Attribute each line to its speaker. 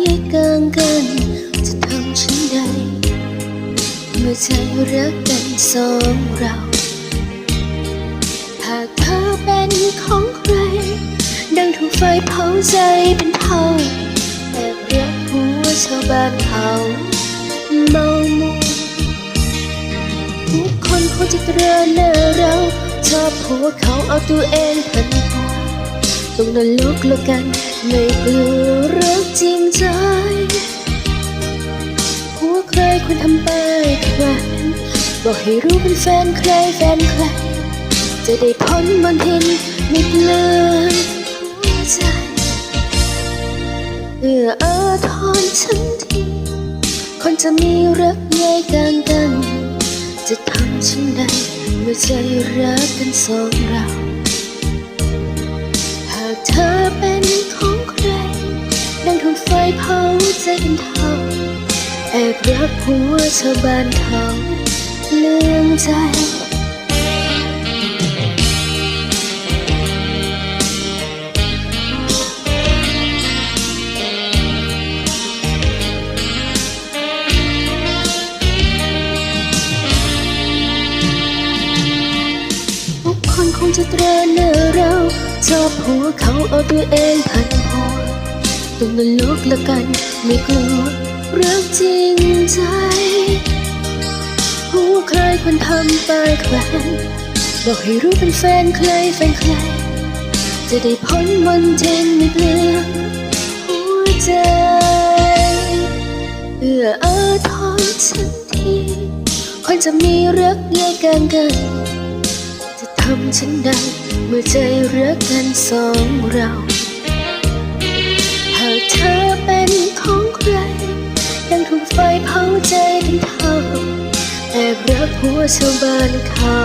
Speaker 1: แยกกางกัน จะทำฉันใด เมื่อใจรักกันสองเรา หากเธอเป็นของใคร ดังถูกไฟเผาใจเป็นเผาแอบรักหัวชาวบ้านเขาเมามัวทุกคนคงจะตราหน้าเราชอบผัวเขาเอาตัวเองพัน ตรงนรกแล้วกัน ไม่กลัวรักจริงใจหัวใครควรทำไปแขวนบอกให้รู้เป็นแฟนใครแฟนใคร จะได้พ้นมนทินไม่เลือยหัวใจเอื้ออาทรฉันทีคนจะมีรักใยกลางกัน จะทำฉันใดเมื่อใจรักกันสองเรา เผาใจเป็นเท่าแอบรักหัวชาวบ้านเขาลืมใจทุกคนคงจะตราหน้าเราชอบหัวเขาเอาตัวเองพันหัว ตรงนรกละกัน ไม่กลัวรักจริงใจหัวใครควรทำไปแขวนบอกให้รู้เป็นแฟนใครแฟนใคร จะได้พ้นมนทินไม่เปลือหัวใจเอื้ออาทรฉันทีคนจะมีรักใยกันกันจะทำฉันได้เมื่อใจรักกันสองเรา ไฟเผาใจเป็นเท่าแอบรักหัวชาวบ้านเขา